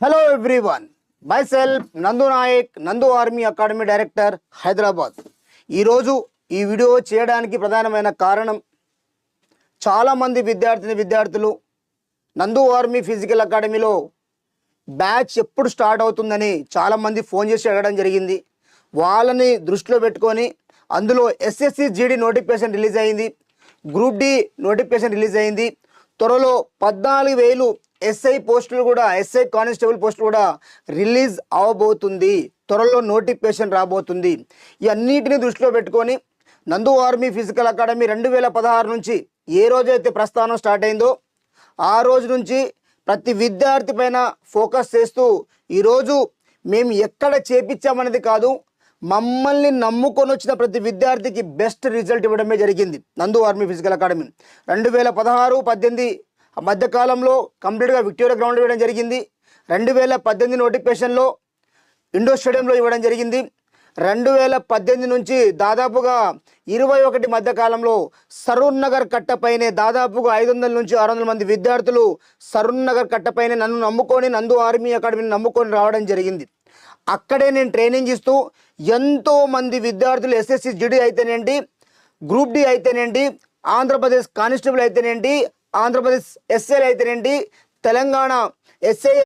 Hello everyone my self నందు నాయక్ నందు army academy director Hyderabad ఈరోజు ఈ వీడియో చేయడానికి ప్రధానమైన కారణం చాలామంది విద్యార్థిని విద్యార్థులు నందు ఆర్మీ ఫిజికల్ అకాడమీలో బ్యాచ్ ఎప్పుడు స్టార్ట్ అవుతుందని చాలామంది ఫోన్ చేసి అడగడం జరిగింది. వాళ్ళని దృష్టిలో పెట్టుకొని అందులో ఎస్ఎస్సి జీడీ నోటిఫికేషన్ రిలీజ్ అయింది. గ్రూప్ డి నోటిఫికేషన్ రిలీజ్ అయింది. త్వరలో పద్నాలుగు వేలు ఎస్ఐ పోస్టులు కూడా ఎస్ఐ కానిస్టేబుల్ పోస్టులు కూడా రిలీజ్ అవబోతుంది. త్వరలో నోటిఫికేషన్ రాబోతుంది. ఇవన్నిటిని దృష్టిలో పెట్టుకొని నందు ఆర్మీ ఫిజికల్ అకాడమీ రెండు వేల పదహారు నుంచి ఏ రోజైతే ప్రస్థానం స్టార్ట్ అయిందో ఆ రోజు నుంచి ప్రతి విద్యార్థి పైన ఫోకస్ చేస్తూ ఈరోజు మేము ఎక్కడ చేపించామనేది కాదు మమ్మల్ని నమ్ముకొని వచ్చిన ప్రతి విద్యార్థికి బెస్ట్ రిజల్ట్ ఇవ్వడమే జరిగింది నందు ఆర్మీ ఫిజికల్ అకాడమీ. రెండు వేల పదహారు పద్దెనిమిది మధ్యకాలంలో కంప్లీట్గా విక్టోరియా గ్రౌండ్ ఇవ్వడం జరిగింది. రెండు వేల పద్దెనిమిది నోటిఫికేషన్లో ఇండోర్ స్టేడియంలో ఇవ్వడం జరిగింది. రెండు వేల పద్దెనిమిది నుంచి దాదాపుగా ఇరవై ఒకటి మధ్యకాలంలో సరూర్ నగర్ కట్టపైనే దాదాపుగా ఐదు వందల నుంచి ఆరు వందల మంది విద్యార్థులు సరూర్ నగర్ కట్టపైనే నన్ను నమ్ముకొని నందు ఆర్మీ అకాడమీని నమ్ముకొని రావడం జరిగింది. అక్కడే నేను ట్రైనింగ్ ఇస్తూ ఎంతో మంది విద్యార్థులు ఎస్ఎస్సి జిడి అయితేనేంటి గ్రూప్ డి అయితేనేంటి ఆంధ్రప్రదేశ్ కానిస్టేబుల్ అయితేనేంటి ఆంధ్రప్రదేశ్ ఎస్ఎల్ అయితేనేంటి తెలంగాణ ఎస్ఐ